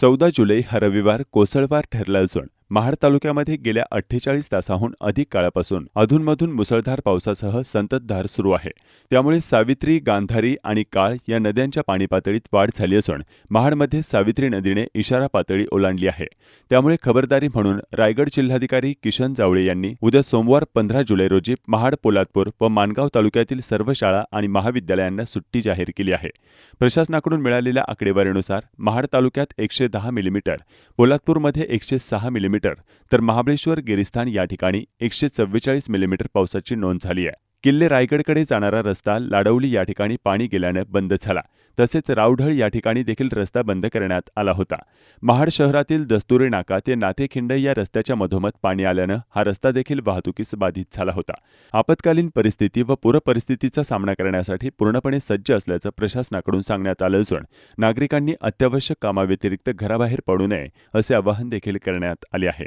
चौदा जुलै हा रविवार कोसळवार ठरला असून महाड तालुक्यामध्ये गेल्या अठ्ठेचाळीस तासाहून अधिक काळापासून अधूनमधून मुसळधार पावसासह संततधार सुरू आहे. त्यामुळे सावित्री गांधारी आणि काळ या नद्यांच्या पाणी पातळीत वाढ झाली असून महाडमध्ये सावित्री नदीने इशारा पातळी ओलांडली आहे. त्यामुळे खबरदारी म्हणून रायगड जिल्हाधिकारी किशन जावळे यांनी उद्या सोमवार पंधरा जुलै रोजी महाड पोलादपूर व माणगाव तालुक्यातील सर्व शाळा आणि महाविद्यालयांना सुट्टी जाहीर केली आहे. प्रशासनाकडून मिळालेल्या आकडेवारीनुसार महाड तालुक्यात एकशे दहा मिलीमीटर पोलादपूरमध्ये एकशे सहा मिलीमीटर तर महाबळेश्वर गिरिस्थान या ठिकाणी एकशे चव्वेचाळीस मिलीमीटर पावसाची नोंद झाली आहे. किल्ले रायगडकडे जाणारा रस्ता लाडवली या ठिकाणी पाणी गेल्यानं बंद झाला. तसेच रावढळ या ठिकाणी देखील रस्ता बंद करण्यात आला होता. महाड शहरातील दस्तुरी नाका ते नातेखिंड या रस्त्याच्या मधोमध पाणी आल्यानं हा रस्ता देखील वाहतुकीस बाधित झाला होता. आपत्कालीन परिस्थिती व पूरपरिस्थितीचा सामना करण्यासाठी पूर्णपणे सज्ज असल्याचं प्रशासनाकडून सांगण्यात आलं असून नागरिकांनी अत्यावश्यक कामाव्यतिरिक्त घराबाहेर पडू नये असे आवाहन देखील करण्यात आले आहे.